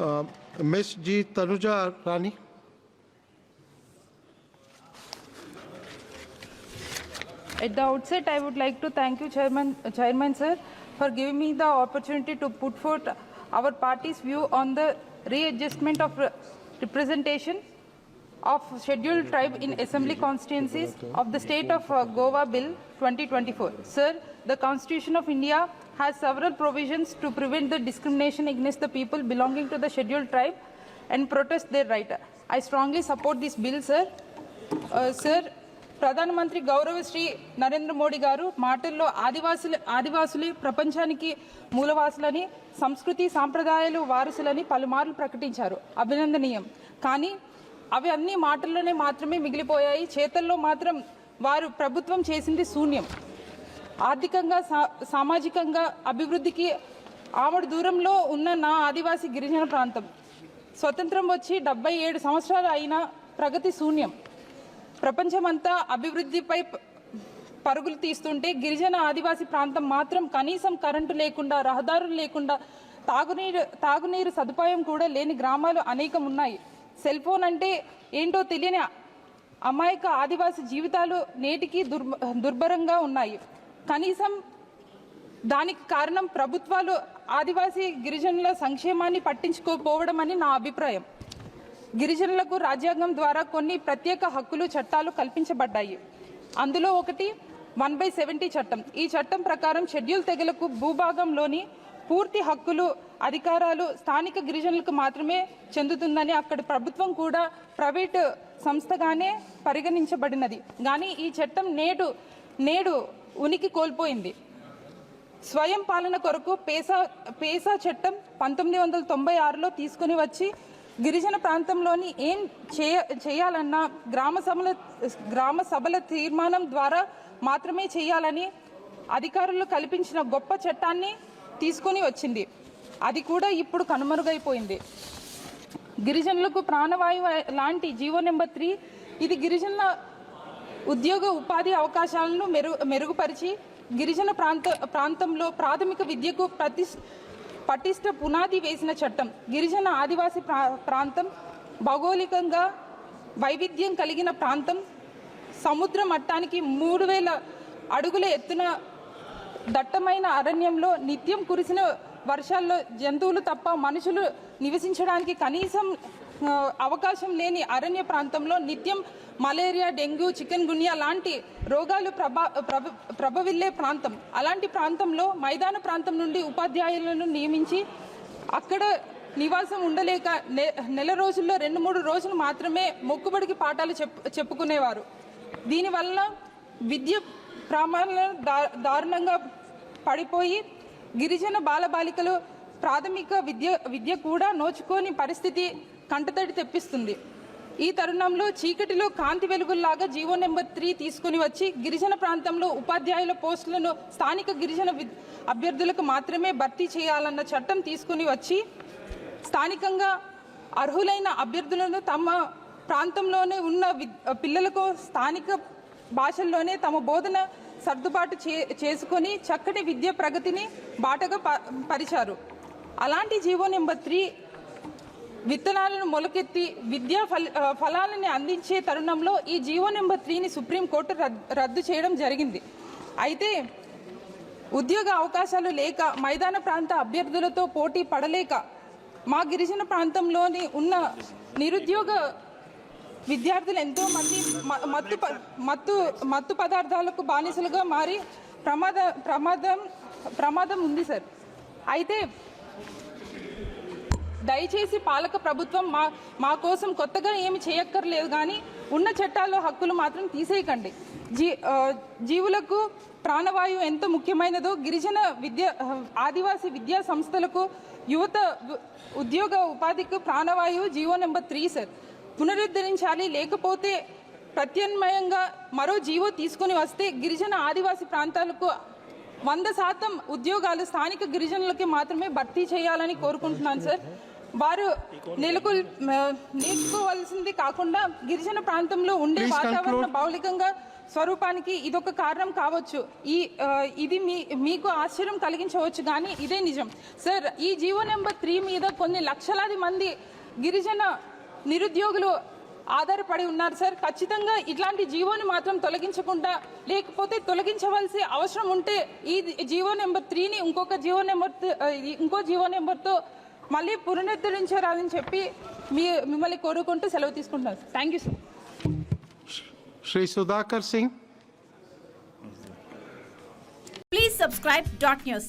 Uh. G. Tanuja Rani. At the outset, I would like to thank you, Chairman, Chairman sir, for giving me the opportunity to put forth our party's view on the readjustment of re- representation of scheduled tribe in assembly constituencies of the state of uh, Goa Bill 2024. Sir, the Constitution of India has several provisions to prevent the discrimination against the people belonging to the scheduled tribe and protest their right. I strongly support this bill, sir. Uh, sir, ప్రధానమంత్రి గౌరవశ్రీ నరేంద్ర మోడీ గారు మాటల్లో ఆదివాసులు ఆదివాసులే ప్రపంచానికి మూలవాసులని సంస్కృతి సాంప్రదాయాలు వారసులని పలుమార్లు ప్రకటించారు అభినందనీయం కానీ అవి అన్ని మాటల్లోనే మాత్రమే మిగిలిపోయాయి. చేతల్లో మాత్రం వారు ప్రభుత్వం చేసింది శూన్యం. ఆర్థికంగా సా- సామాజికంగా అభివృద్ధికి ఆవిడ దూరంలో ఉన్న నా ఆదివాసీ గిరిజన ప్రాంతం. స్వతంత్రం వచ్చి డెబ్బై ఏడు సంవత్సరాలు అయినా ప్రగతి శూన్యం. ప్రపంచమంతా అభివృద్ధిపై పరుగులు తీస్తుంటే గిరిజన ఆదివాసీ ప్రాంతం మాత్రం కనీసం కరెంటు లేకుండా రహదారులు లేకుండా తాగునీరు తాగునీరు సదుపాయం కూడా లేని గ్రామాలు అనేకం ఉన్నాయి సెల్ ఫోన్ అంటే ఏంటో తెలియని అమాయక ఆదివాసీ జీవితాలు నేటికి దుర్భ దుర్భరంగా ఉన్నాయి. కనీసం దానికి కారణం ప్రభుత్వాలు ఆదివాసీ గిరిజనుల సంక్షేమాన్ని పట్టించుకోకపోవడం అని నా అభిప్రాయం. గిరిజనులకు రాజ్యాంగం ద్వారా కొన్ని ప్రత్యేక హక్కులు చట్టాలు కల్పించబడ్డాయి. అందులో ఒకటి వన్ బై సెవెంటీ చట్టం. ఈ చట్టం ప్రకారం షెడ్యూల్ తెగలకు భూభాగంలోని పూర్తి హక్కులు అధికారాలు స్థానిక గిరిజనులకు మాత్రమే చెందుతుందని అక్కడ ప్రభుత్వం కూడా ప్రైవేటు సంస్థగానే పరిగణించబడినది. కానీ ఈ చట్టం నేడు నేడు ఉనికి కోల్పోయింది. స్వయం పాలన కొరకు పేసా పేసా చట్టం పంతొమ్మిది వందల తొంభై ఆరులో తీసుకుని వచ్చి గిరిజన ప్రాంతంలోని ఏం చేయ చేయాలన్నా గ్రామ సభల గ్రామ సభల తీర్మానం ద్వారా మాత్రమే చేయాలని అధికారులు కల్పించిన గొప్ప చట్టాన్ని తీసుకొని వచ్చింది. అది కూడా ఇప్పుడు కనుమరుగైపోయింది. గిరిజనులకు ప్రాణవాయువు లాంటి జీవో నెంబర్ త్రీ ఇది గిరిజనుల ఉద్యోగ ఉపాధి అవకాశాలను మెరుగు మెరుగుపరిచి గిరిజన ప్రాంత ప్రాంతంలో ప్రాథమిక విద్యకు ప్రతి పటిష్ట పునాది వేసిన చట్టం. గిరిజన ఆదివాసీ ప్రా ప్రాంతం భౌగోళికంగా వైవిధ్యం కలిగిన ప్రాంతం. సముద్ర మట్టానికి మూడు వేల అడుగుల ఎత్తున దట్టమైన అరణ్యంలో నిత్యం కురిసిన వర్షాల్లో జంతువులు తప్ప మనుషులు నివసించడానికి కనీసం అవకాశం లేని అరణ్య ప్రాంతంలో నిత్యం మలేరియా డెంగ్యూ చికెన్ గున్యా లాంటి రోగాలు ప్రభా ప్రభ ప్రభవిల్లే ప్రాంతం. అలాంటి ప్రాంతంలో మైదాన ప్రాంతం నుండి ఉపాధ్యాయులను నియమించి అక్కడ నివాసం ఉండలేక నె- నెల రోజుల్లో రెండు మూడు రోజులు మాత్రమే మొక్కుబడికి పాఠాలు చెప్ చెప్పుకునేవారు. దీనివల్ల విద్య ప్రామాణాలను దారుణంగా పడిపోయి గిరిజన బాలబాలికలు ప్రాథమిక విద్య విద్య కూడా నోచుకోని పరిస్థితి కంటతడి తెప్పిస్తుంది. ఈ తరుణంలో చీకటిలో కాంతి వెలుగుల్లాగా జీవో నెంబర్ త్రీ తీసుకుని వచ్చి గిరిజన ప్రాంతంలో ఉపాధ్యాయుల పోస్టులను స్థానిక గిరిజన అభ్యర్థులకు మాత్రమే భర్తీ చేయాలన్న చట్టం తీసుకుని వచ్చి స్థానికంగా అర్హులైన అభ్యర్థులను తమ ప్రాంతంలోనే ఉన్న పిల్లలకు స్థానిక భాషల్లోనే తమ బోధన సర్దుబాటు చే చేసుకొని చక్కటి విద్య ప్రగతిని బాటగా ప- పరిచారు. అలాంటి జీవో నెంబర్ త్రీ విత్తనాలను మొలకెత్తి విద్యా ఫల ఫలాలని అందించే తరుణంలో ఈ జీవో నెంబర్ త్రీని సుప్రీంకోర్టు రద్దు చేయడం జరిగింది. అయితే ఉద్యోగ అవకాశాలు లేక మైదాన ప్రాంత అభ్యర్థులతో పోటీ పడలేక మా గిరిజన ప్రాంతంలోని ఉన్న నిరుద్యోగ విద్యార్థులు ఎంతో మంది మత్తు ప- మత్తు మత్తు పదార్థాలకు బానిసలుగా మారి ప్రమాద ప్రమాదం ప్రమాదం ఉంది సార్. అయితే దయచేసి పాలక ప్రభుత్వం మా మా కోసం కొత్తగా ఏమి చేయక్కర్లేదు కానీ ఉన్న చట్టాల్లో హక్కులు మాత్రం తీసేయకండి. జీ జీవులకు ప్రాణవాయువు ఎంత ముఖ్యమైనదో గిరిజన విద్య ఆదివాసీ విద్యా సంస్థలకు యువత ఉద్యోగ ఉపాధికి ప్రాణవాయువు జీవో నెంబర్ త్రీ సార్. పునరుద్ధరించాలి లేకపోతే ప్రత్యామ్నాయంగా మరో జీవో తీసుకొని వస్తే గిరిజన ఆదివాసీ ప్రాంతాలకు వంద శాతం ఉద్యోగాలు స్థానిక గిరిజనులకి మాత్రమే భర్తీ చేయాలని కోరుకుంటున్నాను సార్. వారు నెలకు నేర్చుకోవాల్సింది కాకుండా గిరిజన ప్రాంతంలో ఉండే వాతావరణ. భౌలికంగా స్వరూపానికి ఇదొక కారణం కావచ్చు. ఈ ఇది మీ మీకు ఆశ్చర్యం కలిగించవచ్చు కానీ ఇదే నిజం. సార్ ఈ జీవో నెంబర్ త్రీ మీద కొన్ని లక్షలాది మంది గిరిజన నిరుద్యోగులు ఆధారపడి ఉన్నారు సార్. ఖచ్చితంగా ఇట్లాంటి జీవోని మాత్రం తొలగించకుండా లేకపోతే తొలగించవలసి అవసరం ఉంటే ఈ జీవో నెంబర్ త్రీని ఇంకొక జీవో నెంబర్ ఇంకో జీవో నెంబర్తో మళ్ళీ పునరుద్ధరించాలని చెప్పి మీ మిమ్మల్ని కోరుకుంటూ సెలవు తీసుకుంటున్నాను thank you sir. Shri Sudhakar Singh. Please subscribe dot news.